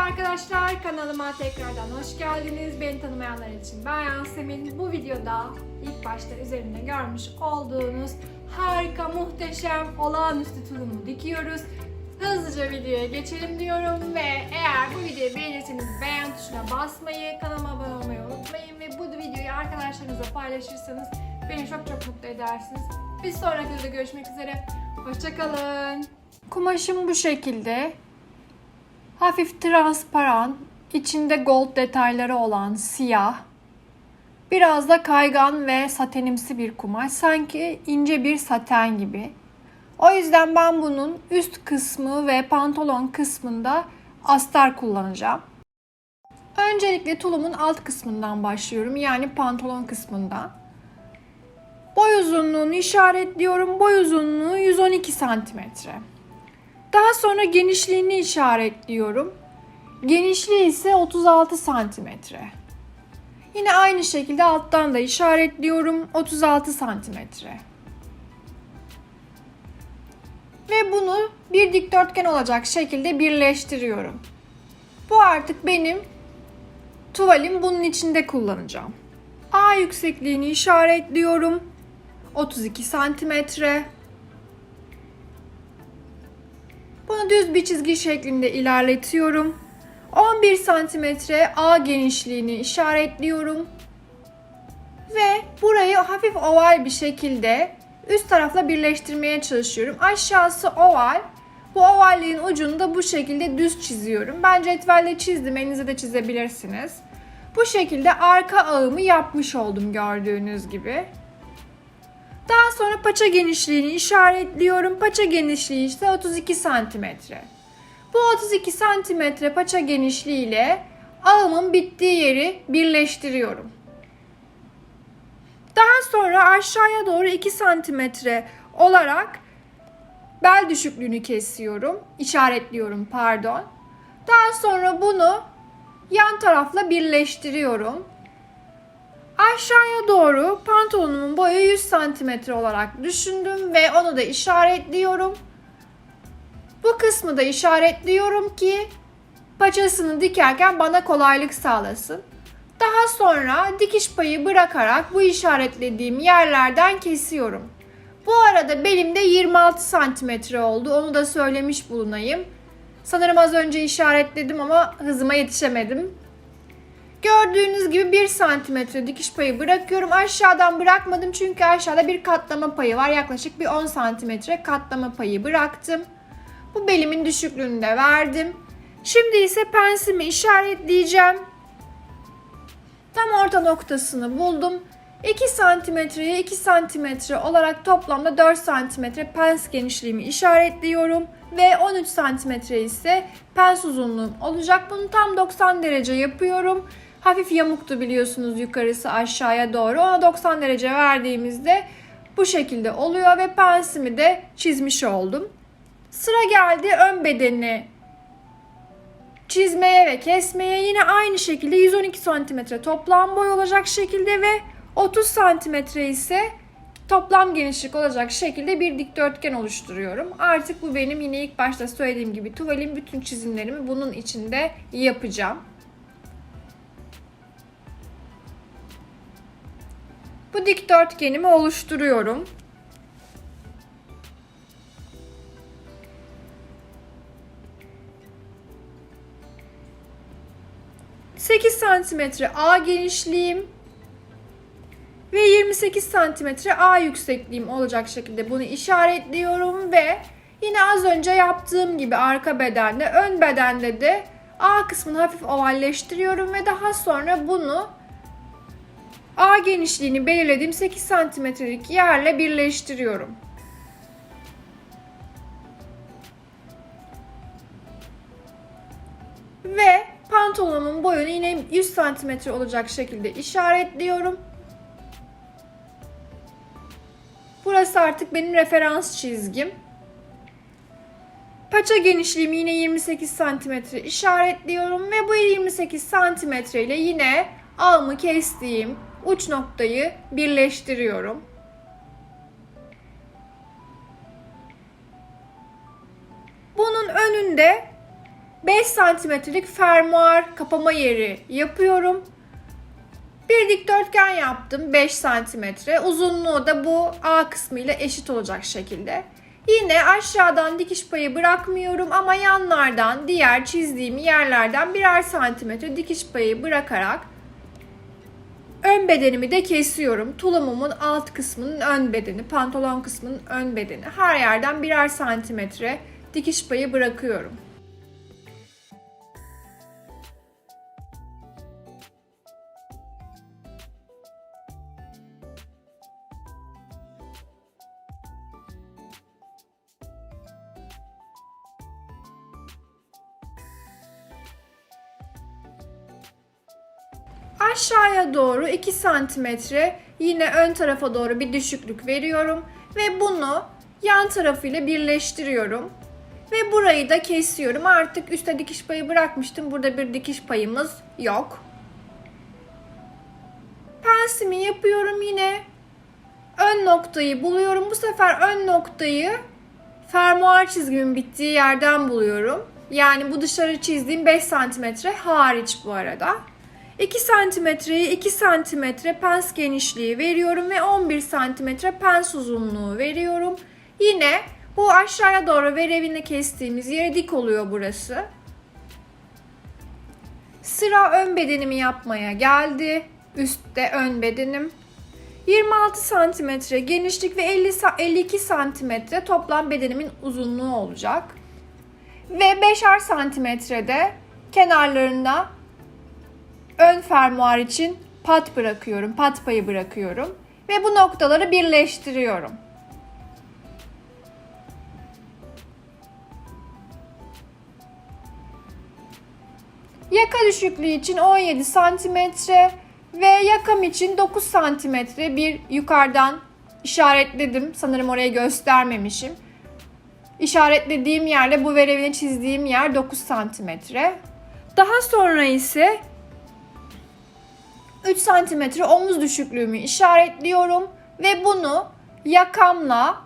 Merhaba arkadaşlar, kanalıma tekrardan hoş geldiniz. Beni tanımayanlar için ben Yasemin. Bu videoda ilk başta üzerinde görmüş olduğunuz harika, muhteşem, olağanüstü tulumu dikiyoruz. Hızlıca videoya geçelim diyorum ve eğer bu videoyu beğenirseniz beğen tuşuna basmayı, kanalıma abone olmayı unutmayın ve bu videoyu arkadaşlarınızla paylaşırsanız beni çok çok mutlu edersiniz. Bir sonraki videoda görüşmek üzere. Hoşçakalın. Kumaşım bu şekilde. Hafif transparan, içinde gold detayları olan siyah. Biraz da kaygan ve satenimsi bir kumaş. Sanki ince bir saten gibi. O yüzden ben bunun üst kısmı ve pantolon kısmında astar kullanacağım. Öncelikle tulumun alt kısmından başlıyorum. Yani pantolon kısmından. Boy uzunluğunu işaretliyorum. Boy uzunluğu 112 santimetre. Daha sonra genişliğini işaretliyorum. Genişliği ise 36 santimetre. Yine aynı şekilde alttan da işaretliyorum 36 santimetre. Ve bunu bir dikdörtgen olacak şekilde birleştiriyorum. Bu artık benim tuvalim bunun içinde kullanacağım. A yüksekliğini işaretliyorum. 32 santimetre. Bunu düz bir çizgi şeklinde ilerletiyorum. 11 santimetre A genişliğini işaretliyorum. Ve burayı hafif oval bir şekilde üst tarafla birleştirmeye çalışıyorum. Aşağısı oval. Bu ovalliğin ucunu da bu şekilde düz çiziyorum. Ben cetvelle çizdim. Elinize de çizebilirsiniz. Bu şekilde arka ağımı yapmış oldum gördüğünüz gibi. Daha sonra paça genişliğini işaretliyorum. Paça genişliği ise 32 santimetre. Bu 32 santimetre paça genişliği ile ağımın bittiği yeri birleştiriyorum. Daha sonra aşağıya doğru 2 santimetre olarak bel düşüklüğünü kesiyorum. işaretliyorum pardon. Daha sonra bunu yan tarafla birleştiriyorum. Aşağıya doğru pantolonumun boyu 100 santimetre olarak düşündüm ve onu da işaretliyorum. Bu kısmı da işaretliyorum ki paçasını dikerken bana kolaylık sağlasın. Daha sonra dikiş payı bırakarak bu işaretlediğim yerlerden kesiyorum. Bu arada belimde 26 santimetre oldu. Onu da söylemiş bulunayım. Sanırım az önce işaretledim ama hızıma yetişemedim. Gördüğünüz gibi 1 santimetre dikiş payı bırakıyorum. Aşağıdan bırakmadım çünkü aşağıda bir katlama payı var. Yaklaşık bir 10 santimetre katlama payı bıraktım. Bu belimin düşüklüğünü de verdim. Şimdi ise pensimi işaretleyeceğim. Tam orta noktasını buldum. 2 santimetreye 2 santimetre olarak toplamda 4 santimetre pens genişliğimi işaretliyorum. Ve 13 santimetre ise pens uzunluğum olacak. Bunu tam 90 derece yapıyorum. Hafif yamuktu biliyorsunuz yukarısı aşağıya doğru. Ona 90 derece verdiğimizde bu şekilde oluyor ve pensimi de çizmiş oldum. Sıra geldi ön bedeni çizmeye ve kesmeye yine aynı şekilde 112 cm toplam boy olacak şekilde ve 30 cm ise toplam genişlik olacak şekilde bir dikdörtgen oluşturuyorum. Artık bu benim yine ilk başta söylediğim gibi tuvalin bütün çizimlerimi bunun içinde yapacağım. Bu dikdörtgenimi oluşturuyorum. 8 santimetre A genişliğim ve 28 santimetre A yüksekliğim olacak şekilde bunu işaretliyorum ve yine az önce yaptığım gibi arka bedende, ön bedende de A kısmını hafif ovalleştiriyorum ve daha sonra bunu A genişliğini belirlediğim 8 santimetrelik yerle birleştiriyorum. Ve pantolonumun boyunu yine 100 cm olacak şekilde işaretliyorum. Burası artık benim referans çizgim. Paça genişliğimi yine 28 cm işaretliyorum ve bu 28 cm ile yine ağımı kestiğim uç noktayı birleştiriyorum. Bunun önünde 5 santimetrelik fermuar kapama yeri yapıyorum. Bir dikdörtgen yaptım 5 santimetre. Uzunluğu da bu A kısmı ile eşit olacak şekilde. Yine aşağıdan dikiş payı bırakmıyorum ama yanlardan diğer çizdiğim yerlerden birer santimetre dikiş payı bırakarak ön bedenimi de kesiyorum. Tulumumun alt kısmının ön bedeni, pantolon kısmının ön bedeni. Her yerden birer santimetre dikiş payı bırakıyorum. Doğru 2 santimetre yine ön tarafa doğru bir düşüklük veriyorum ve bunu yan tarafıyla birleştiriyorum. Ve burayı da kesiyorum. Artık üstte dikiş payı bırakmıştım. Burada bir dikiş payımız yok. Pensimi yapıyorum yine. Ön noktayı buluyorum. Bu sefer ön noktayı fermuar çizgimin bittiği yerden buluyorum. Yani bu dışarı çizdiğim 5 santimetre hariç bu arada. 2 santimetreye 2 santimetre pens genişliği veriyorum ve 11 santimetre pens uzunluğu veriyorum. Yine bu aşağıya doğru verevini kestiğimiz yere dik oluyor burası. Sıra ön bedenimi yapmaya geldi. Üstte ön bedenim. 26 santimetre genişlik ve 50 52 santimetre toplam bedenimin uzunluğu olacak. Ve 5'er santimetrede kenarlarında ön fermuar için pat bırakıyorum, pat payı bırakıyorum ve bu noktaları birleştiriyorum. Yaka düşüklüğü için 17 santimetre ve yakam için 9 santimetre bir yukarıdan işaretledim. Sanırım orayı göstermemişim. İşaretlediğim yerde bu verevini çizdiğim yer 9 santimetre. Daha sonra ise 3 santimetre omuz düşüklüğümü işaretliyorum ve bunu yakamla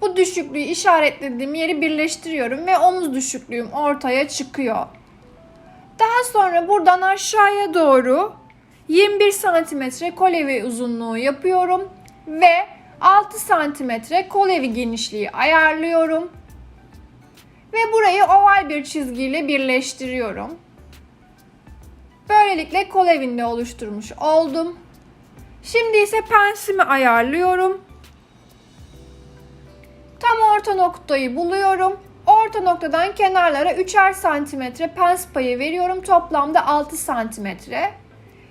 bu düşüklüğü işaretlediğim yeri birleştiriyorum ve omuz düşüklüğüm ortaya çıkıyor. Daha sonra buradan aşağıya doğru 21 santimetre kolevi uzunluğu yapıyorum ve 6 santimetre kolevi genişliği ayarlıyorum. Ve burayı oval bir çizgiyle birleştiriyorum. Böylelikle kol evinde oluşturmuş oldum. Şimdi ise pensimi ayarlıyorum. Tam orta noktayı buluyorum. Orta noktadan kenarlara 3'er santimetre pens payı veriyorum. Toplamda 6 santimetre.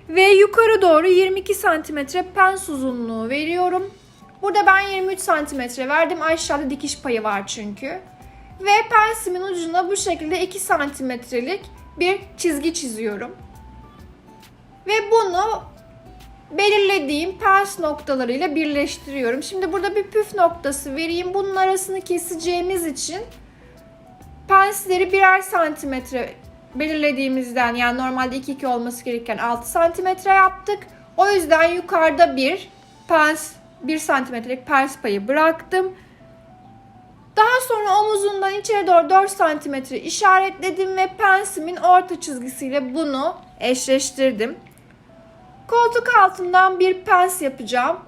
Ve yukarı doğru 22 santimetre pens uzunluğu veriyorum. Burada ben 23 santimetre verdim. Aşağıda dikiş payı var çünkü. Ve pensimin ucuna bu şekilde 2 santimetrelik bir çizgi çiziyorum. Ve bunu belirlediğim pens noktalarıyla birleştiriyorum. Şimdi burada bir püf noktası vereyim. Bunun arasını keseceğimiz için pensleri birer santimetre belirlediğimizden yani normalde 2-2 olması gereken 6 santimetre yaptık. O yüzden yukarıda bir pens 1 santimetrelik pens payı bıraktım. Daha sonra omuzundan içeri doğru 4 santimetre işaretledim ve pensimin orta çizgisiyle bunu eşleştirdim. Koltuk altından bir pens yapacağım.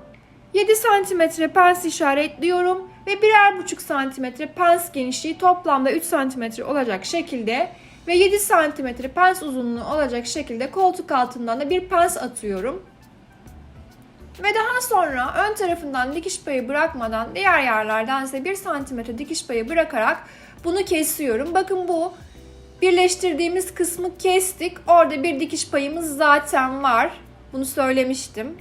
7 santimetre pens işaretliyorum ve birer buçuk santimetre pens genişliği toplamda 3 santimetre olacak şekilde ve 7 santimetre pens uzunluğu olacak şekilde koltuk altından da bir pens atıyorum. Ve daha sonra ön tarafından dikiş payı bırakmadan diğer yerlerden ise 1 santimetre dikiş payı bırakarak bunu kesiyorum. Bakın bu birleştirdiğimiz kısmı kestik. Orada bir dikiş payımız zaten var. Bunu söylemiştim.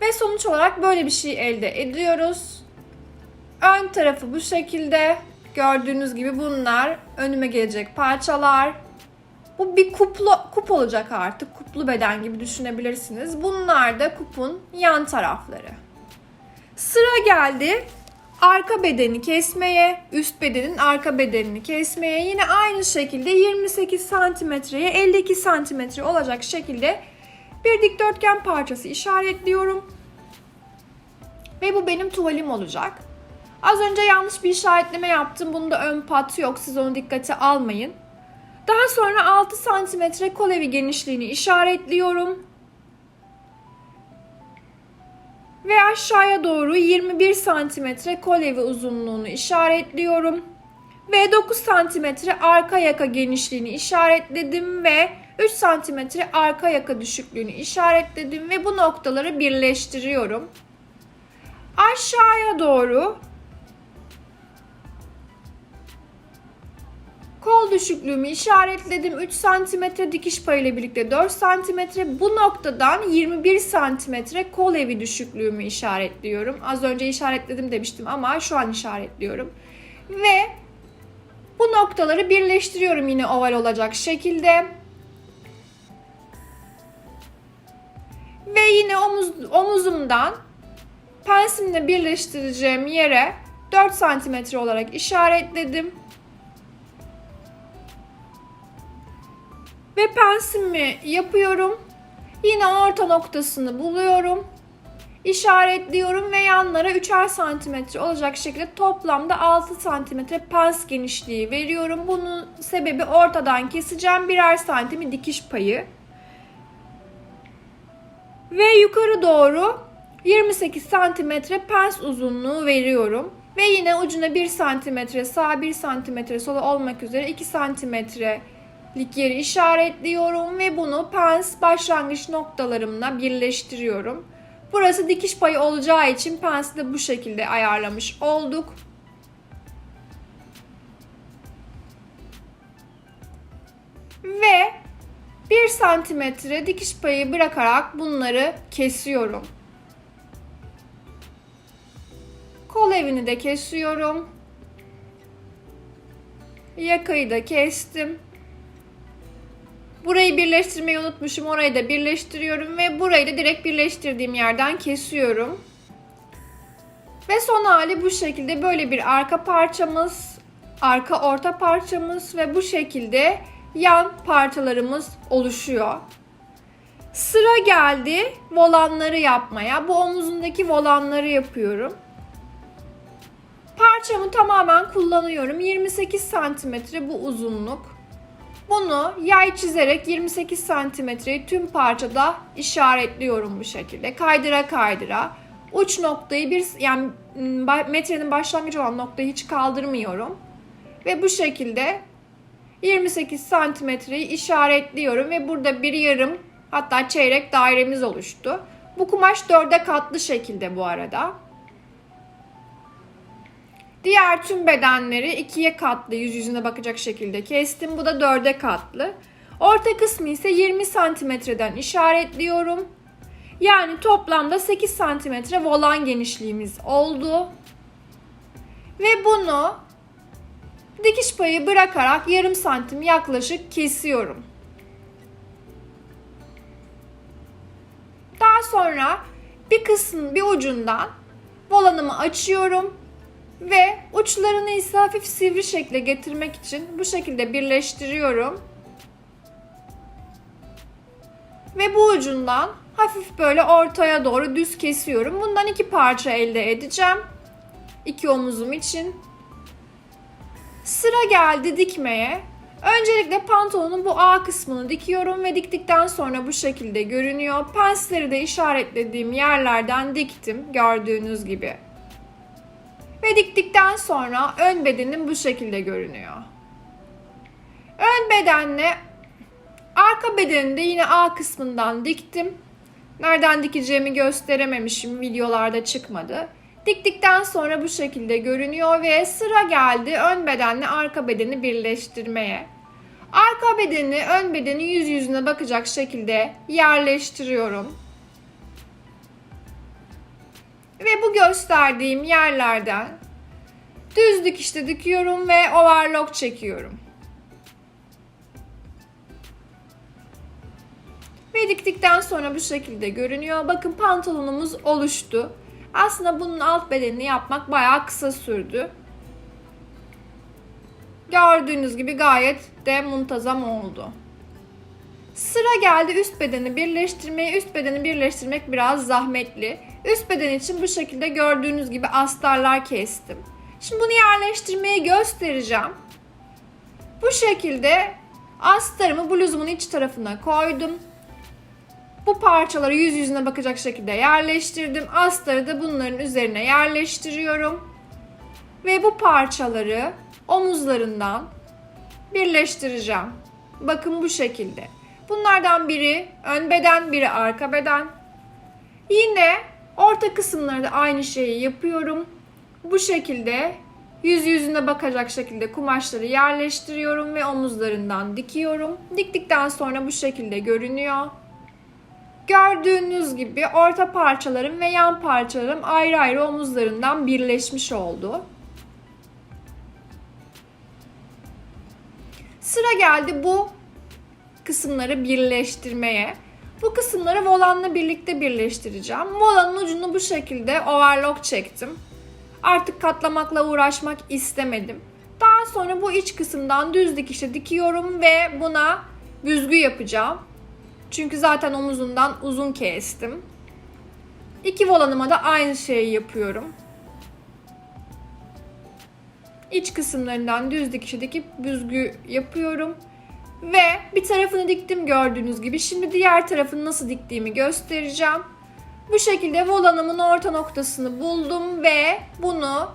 Ve sonuç olarak böyle bir şey elde ediyoruz. Ön tarafı bu şekilde. Gördüğünüz gibi bunlar önüme gelecek parçalar. Bu bir kuplu, kup olacak artık. Kuplu beden gibi düşünebilirsiniz. Bunlar da kupun yan tarafları. Sıra geldi arka bedeni kesmeye, üst bedenin arka bedenini kesmeye. Yine aynı şekilde 28 santimetreye 52 santimetre olacak şekilde bir dikdörtgen parçası işaretliyorum. Ve bu benim tuvalim olacak. Az önce yanlış bir işaretleme yaptım. Bunda ön pat yok. Siz onu dikkate almayın. Daha sonra 6 santimetre kol evi genişliğini işaretliyorum. Ve aşağıya doğru 21 santimetre kol evi uzunluğunu işaretliyorum. Ve 9 santimetre arka yaka genişliğini işaretledim ve 3 santimetre arka yaka düşüklüğünü işaretledim ve bu noktaları birleştiriyorum. Aşağıya doğru Kol düşüklüğümü işaretledim. 3 cm dikiş payıyla birlikte 4 cm. Bu noktadan 21 cm kol evi düşüklüğümü işaretliyorum. Az önce işaretledim demiştim ama şu an işaretliyorum. Ve bu noktaları birleştiriyorum yine oval olacak şekilde. Ve yine omuz, omuzumdan pensimle birleştireceğim yere 4 cm olarak işaretledim. Ve pensimi yapıyorum. Yine orta noktasını buluyorum. İşaretliyorum ve yanlara 3'er santimetre olacak şekilde toplamda 6 santimetre pens genişliği veriyorum. Bunun sebebi ortadan keseceğim birer santimi dikiş payı. Ve yukarı doğru 28 santimetre pens uzunluğu veriyorum. Ve yine ucuna 1 santimetre sağ 1 santimetre sola olmak üzere 2 santimetre lik yeri işaretliyorum ve bunu pens başlangıç noktalarımla birleştiriyorum. Burası dikiş payı olacağı için pensi de bu şekilde ayarlamış olduk. Ve 1 santimetre dikiş payı bırakarak bunları kesiyorum. Kol evini de kesiyorum. Yakayı da kestim. Burayı birleştirmeyi unutmuşum. Orayı da birleştiriyorum ve burayı da direkt birleştirdiğim yerden kesiyorum. Ve son hali bu şekilde böyle bir arka parçamız, arka orta parçamız ve bu şekilde yan parçalarımız oluşuyor. Sıra geldi volanları yapmaya. Bu omuzundaki volanları yapıyorum. Parçamı tamamen kullanıyorum. 28 santimetre bu uzunluk. Bunu yay çizerek 28 santimetreyi tüm parçada işaretliyorum bu şekilde. Kaydıra kaydıra. Uç noktayı bir yani metrenin başlangıcı olan noktayı hiç kaldırmıyorum. Ve bu şekilde 28 santimetreyi işaretliyorum ve burada bir yarım hatta çeyrek dairemiz oluştu. Bu kumaş dörde katlı şekilde bu arada. Diğer tüm bedenleri ikiye katlı yüz yüzüne bakacak şekilde kestim. Bu da dörde katlı. Orta kısmı ise 20 santimetreden işaretliyorum. Yani toplamda 8 santimetre volan genişliğimiz oldu. Ve bunu dikiş payı bırakarak yarım santim yaklaşık kesiyorum. Daha sonra bir kısmın bir ucundan volanımı açıyorum ve uçlarını ise hafif sivri şekle getirmek için bu şekilde birleştiriyorum. Ve bu ucundan hafif böyle ortaya doğru düz kesiyorum. Bundan iki parça elde edeceğim. İki omuzum için. Sıra geldi dikmeye. Öncelikle pantolonun bu A kısmını dikiyorum ve diktikten sonra bu şekilde görünüyor. Pensleri de işaretlediğim yerlerden diktim gördüğünüz gibi. Ve diktikten sonra ön bedenim bu şekilde görünüyor. Ön bedenle arka bedenini de yine A kısmından diktim. Nereden dikeceğimi gösterememişim. Videolarda çıkmadı. Diktikten sonra bu şekilde görünüyor ve sıra geldi ön bedenle arka bedeni birleştirmeye. Arka bedeni ön bedeni yüz yüzüne bakacak şekilde yerleştiriyorum. Ve bu gösterdiğim yerlerden düz dikişte dikiyorum ve overlock çekiyorum. Ve diktikten sonra bu şekilde görünüyor. Bakın pantolonumuz oluştu. Aslında bunun alt bedenini yapmak bayağı kısa sürdü. Gördüğünüz gibi gayet de muntazam oldu. Sıra geldi üst bedeni birleştirmeye. Üst bedeni birleştirmek biraz zahmetli. Üst beden için bu şekilde gördüğünüz gibi astarlar kestim. Şimdi bunu yerleştirmeyi göstereceğim. Bu şekilde astarımı bluzumun iç tarafına koydum. Bu parçaları yüz yüzüne bakacak şekilde yerleştirdim. Astarı da bunların üzerine yerleştiriyorum. Ve bu parçaları omuzlarından birleştireceğim. Bakın bu şekilde. Bunlardan biri ön beden, biri arka beden. Yine orta kısımlarda aynı şeyi yapıyorum. Bu şekilde yüz yüzüne bakacak şekilde kumaşları yerleştiriyorum ve omuzlarından dikiyorum. Diktikten sonra bu şekilde görünüyor. Gördüğünüz gibi orta parçalarım ve yan parçalarım ayrı ayrı omuzlarından birleşmiş oldu. Sıra geldi bu kısımları birleştirmeye. Bu kısımları volanla birlikte birleştireceğim. Volanın ucunu bu şekilde overlock çektim. Artık katlamakla uğraşmak istemedim. Daha sonra bu iç kısımdan düz dikişle dikiyorum ve buna büzgü yapacağım. Çünkü zaten omuzundan uzun kestim. İki volanıma da aynı şeyi yapıyorum. İç kısımlarından düz dikişe dikip büzgü yapıyorum. Ve bir tarafını diktim gördüğünüz gibi. Şimdi diğer tarafını nasıl diktiğimi göstereceğim. Bu şekilde volanımın orta noktasını buldum ve bunu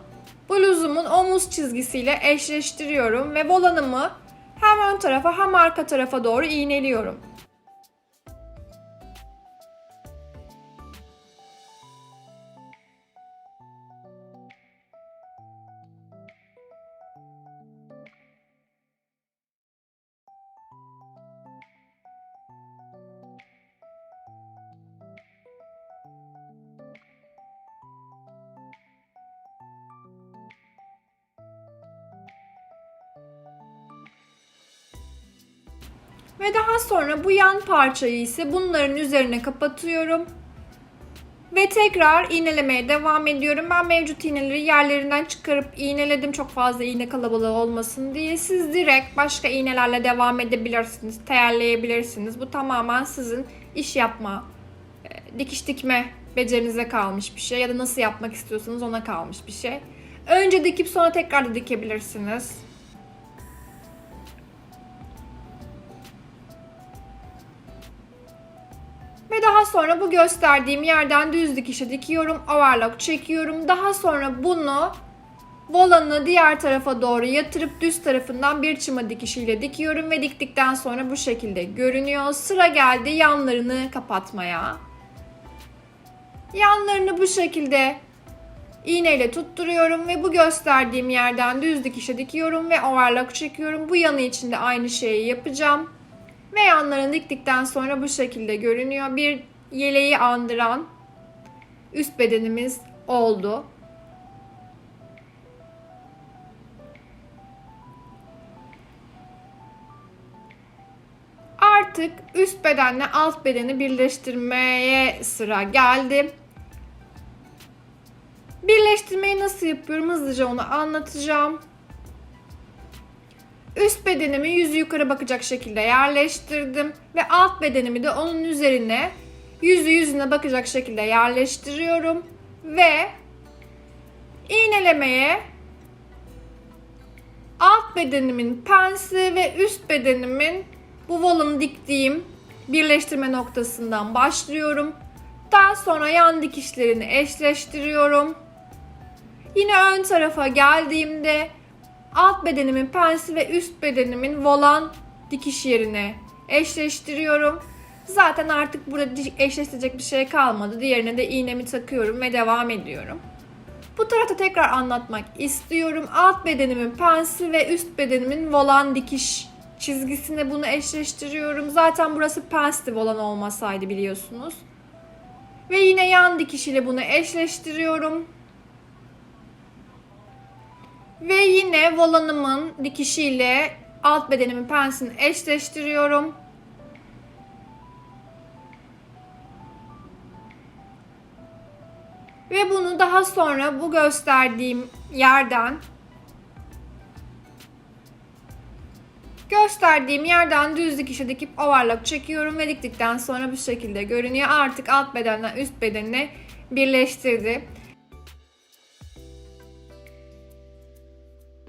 bluzumun omuz çizgisiyle eşleştiriyorum ve volanımı hem ön tarafa hem arka tarafa doğru iğneliyorum. Ve daha sonra bu yan parçayı ise bunların üzerine kapatıyorum. Ve tekrar iğnelemeye devam ediyorum. Ben mevcut iğneleri yerlerinden çıkarıp iğneledim. Çok fazla iğne kalabalığı olmasın diye. Siz direkt başka iğnelerle devam edebilirsiniz. Teyerleyebilirsiniz. Bu tamamen sizin iş yapma, e, dikiş dikme becerinize kalmış bir şey. Ya da nasıl yapmak istiyorsanız ona kalmış bir şey. Önce dikip sonra tekrar da dikebilirsiniz. Sonra bu gösterdiğim yerden düz dikişe dikiyorum. Overlock çekiyorum. Daha sonra bunu volanı diğer tarafa doğru yatırıp düz tarafından bir çıma dikişiyle dikiyorum ve diktikten sonra bu şekilde görünüyor. Sıra geldi yanlarını kapatmaya. Yanlarını bu şekilde iğneyle tutturuyorum ve bu gösterdiğim yerden düz dikişe dikiyorum ve overlock çekiyorum. Bu yanı için de aynı şeyi yapacağım. Ve yanlarını diktikten sonra bu şekilde görünüyor. Bir yeleği andıran üst bedenimiz oldu. Artık üst bedenle alt bedeni birleştirmeye sıra geldi. Birleştirmeyi nasıl yapıyorum hızlıca onu anlatacağım. Üst bedenimi yüzü yukarı bakacak şekilde yerleştirdim ve alt bedenimi de onun üzerine yüzü yüzüne bakacak şekilde yerleştiriyorum ve iğnelemeye alt bedenimin pensi ve üst bedenimin bu volum diktiğim birleştirme noktasından başlıyorum. Daha sonra yan dikişlerini eşleştiriyorum. Yine ön tarafa geldiğimde alt bedenimin pensi ve üst bedenimin volan dikiş yerine eşleştiriyorum. Zaten artık burada eşleştirecek bir şey kalmadı. Diğerine de iğnemi takıyorum ve devam ediyorum. Bu tarafta tekrar anlatmak istiyorum. Alt bedenimin pensi ve üst bedenimin volan dikiş çizgisine bunu eşleştiriyorum. Zaten burası pensti volan olmasaydı biliyorsunuz. Ve yine yan dikiş ile bunu eşleştiriyorum. Ve yine volanımın dikişiyle alt bedenimin pensini eşleştiriyorum. Ve bunu daha sonra bu gösterdiğim yerden Gösterdiğim yerden düz dikişe dikip overlock çekiyorum ve diktikten sonra bu şekilde görünüyor. Artık alt bedenle üst bedenini birleştirdi.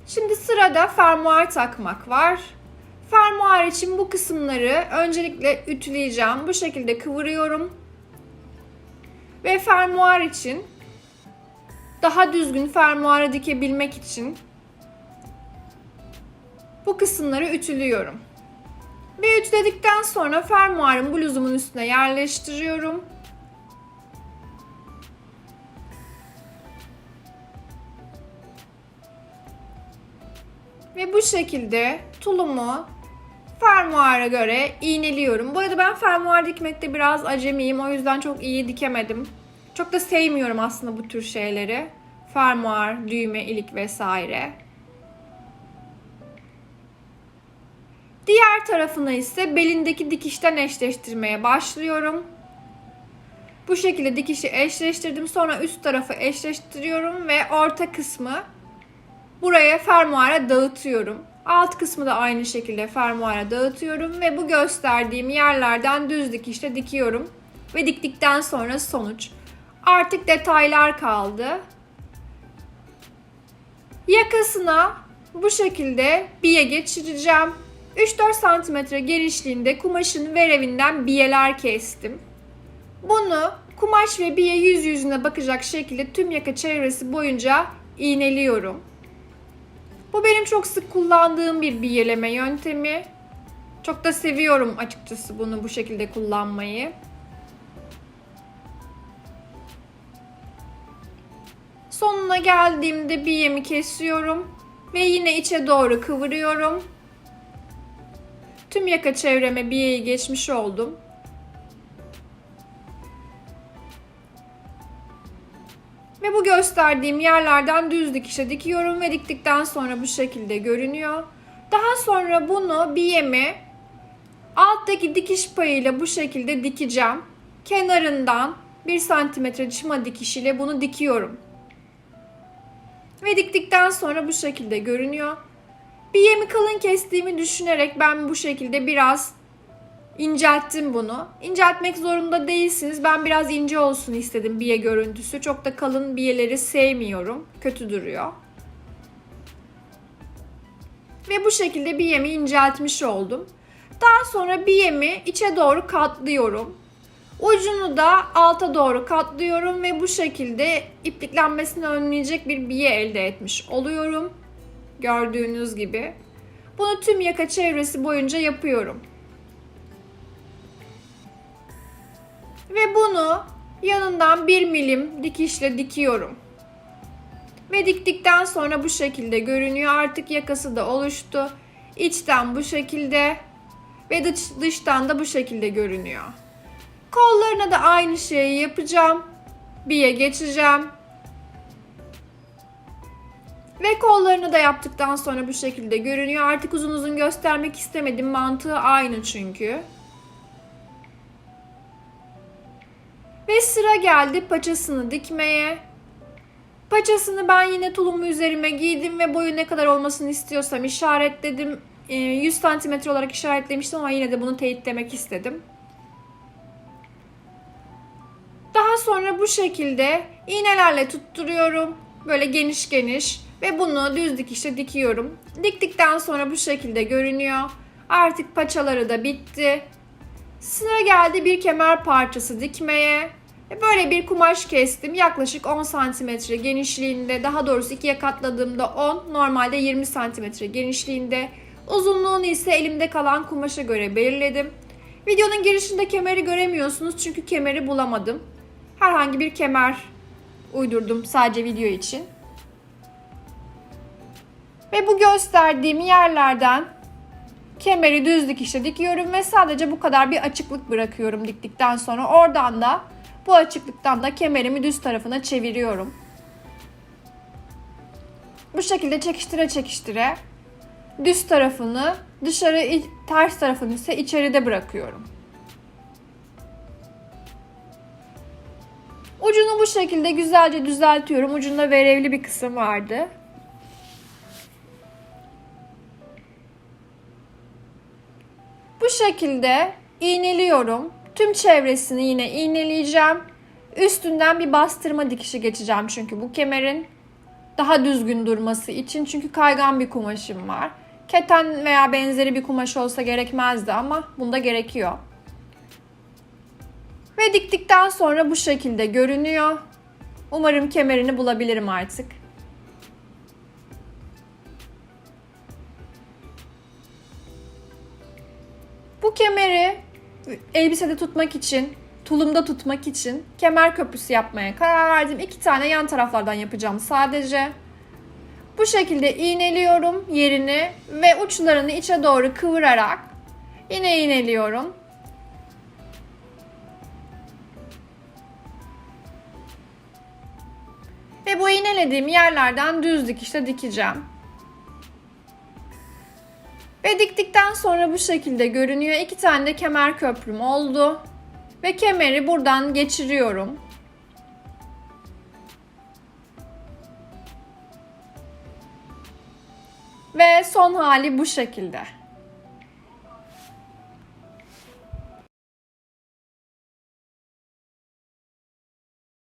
Şimdi sırada fermuar takmak var. Fermuar için bu kısımları öncelikle ütüleyeceğim. Bu şekilde kıvırıyorum. Ve fermuar için daha düzgün fermuara dikebilmek için bu kısımları ütülüyorum. Ve ütüledikten sonra fermuarın bluzumun üstüne yerleştiriyorum. Ve bu şekilde tulumu fermuara göre iğneliyorum. Bu arada ben fermuar dikmekte biraz acemiyim. O yüzden çok iyi dikemedim. Çok da sevmiyorum aslında bu tür şeyleri. Fermuar, düğme, ilik vesaire. Diğer tarafını ise belindeki dikişten eşleştirmeye başlıyorum. Bu şekilde dikişi eşleştirdim. Sonra üst tarafı eşleştiriyorum ve orta kısmı buraya fermuara dağıtıyorum. Alt kısmı da aynı şekilde fermuara dağıtıyorum ve bu gösterdiğim yerlerden düz dikişle dikiyorum. Ve diktikten sonra sonuç. Artık detaylar kaldı. Yakasına bu şekilde biye geçireceğim. 3-4 cm genişliğinde kumaşın verevinden biyeler kestim. Bunu kumaş ve biye yüz yüzüne bakacak şekilde tüm yaka çevresi boyunca iğneliyorum. Bu benim çok sık kullandığım bir biyeleme yöntemi. Çok da seviyorum açıkçası bunu bu şekilde kullanmayı. Sonuna geldiğimde biyemi kesiyorum ve yine içe doğru kıvırıyorum. Tüm yaka çevreme biyeyi geçmiş oldum. Ve bu gösterdiğim yerlerden düz dikişe dikiyorum ve diktikten sonra bu şekilde görünüyor. Daha sonra bunu biyemi alttaki dikiş payıyla bu şekilde dikeceğim. Kenarından 1 santimetre çıma dikişiyle bunu dikiyorum. Ve diktikten sonra bu şekilde görünüyor. Biyemi kalın kestiğimi düşünerek ben bu şekilde biraz incelttim bunu. İnceltmek zorunda değilsiniz. Ben biraz ince olsun istedim biye görüntüsü. Çok da kalın biyeleri sevmiyorum. Kötü duruyor. Ve bu şekilde biyemi inceltmiş oldum. Daha sonra biyemi içe doğru katlıyorum. Ucunu da alta doğru katlıyorum ve bu şekilde ipliklenmesini önleyecek bir biye elde etmiş oluyorum. Gördüğünüz gibi. Bunu tüm yaka çevresi boyunca yapıyorum. Ve bunu yanından bir milim dikişle dikiyorum. Ve diktikten sonra bu şekilde görünüyor. Artık yakası da oluştu. İçten bu şekilde ve dış, dıştan da bu şekilde görünüyor. Kollarına da aynı şeyi yapacağım. Biye geçeceğim. Ve kollarını da yaptıktan sonra bu şekilde görünüyor. Artık uzun uzun göstermek istemedim. Mantığı aynı çünkü. Ve sıra geldi paçasını dikmeye. Paçasını ben yine tulumu üzerime giydim ve boyu ne kadar olmasını istiyorsam işaretledim. 100 cm olarak işaretlemiştim ama yine de bunu teyitlemek istedim. Daha sonra bu şekilde iğnelerle tutturuyorum. Böyle geniş geniş ve bunu düz dikişle dikiyorum. Diktikten sonra bu şekilde görünüyor. Artık paçaları da bitti. Sıra geldi bir kemer parçası dikmeye. Böyle bir kumaş kestim. Yaklaşık 10 cm genişliğinde. Daha doğrusu ikiye katladığımda 10. Normalde 20 cm genişliğinde. Uzunluğunu ise elimde kalan kumaşa göre belirledim. Videonun girişinde kemeri göremiyorsunuz çünkü kemeri bulamadım. Herhangi bir kemer uydurdum sadece video için. Ve bu gösterdiğim yerlerden kemeri düz dikişle dikiyorum ve sadece bu kadar bir açıklık bırakıyorum diktikten sonra. Oradan da bu açıklıktan da kemerimi düz tarafına çeviriyorum. Bu şekilde çekiştire çekiştire düz tarafını dışarı ters tarafını ise içeride bırakıyorum. Ucunu bu şekilde güzelce düzeltiyorum. Ucunda verevli bir kısım vardı. Bu şekilde iğneliyorum. Tüm çevresini yine iğneleyeceğim. Üstünden bir bastırma dikişi geçeceğim çünkü bu kemerin daha düzgün durması için çünkü kaygan bir kumaşım var. Keten veya benzeri bir kumaş olsa gerekmezdi ama bunda gerekiyor. Ve diktikten sonra bu şekilde görünüyor. Umarım kemerini bulabilirim artık. Bu kemeri elbisede tutmak için, tulumda tutmak için kemer köprüsü yapmaya karar verdim. İki tane yan taraflardan yapacağım sadece. Bu şekilde iğneliyorum yerini ve uçlarını içe doğru kıvırarak yine iğneliyorum. Ve bu iğnelediğim yerlerden düz dikişle dikeceğim. Ve diktikten sonra bu şekilde görünüyor. İki tane de kemer köprüm oldu. Ve kemeri buradan geçiriyorum. Ve son hali bu şekilde.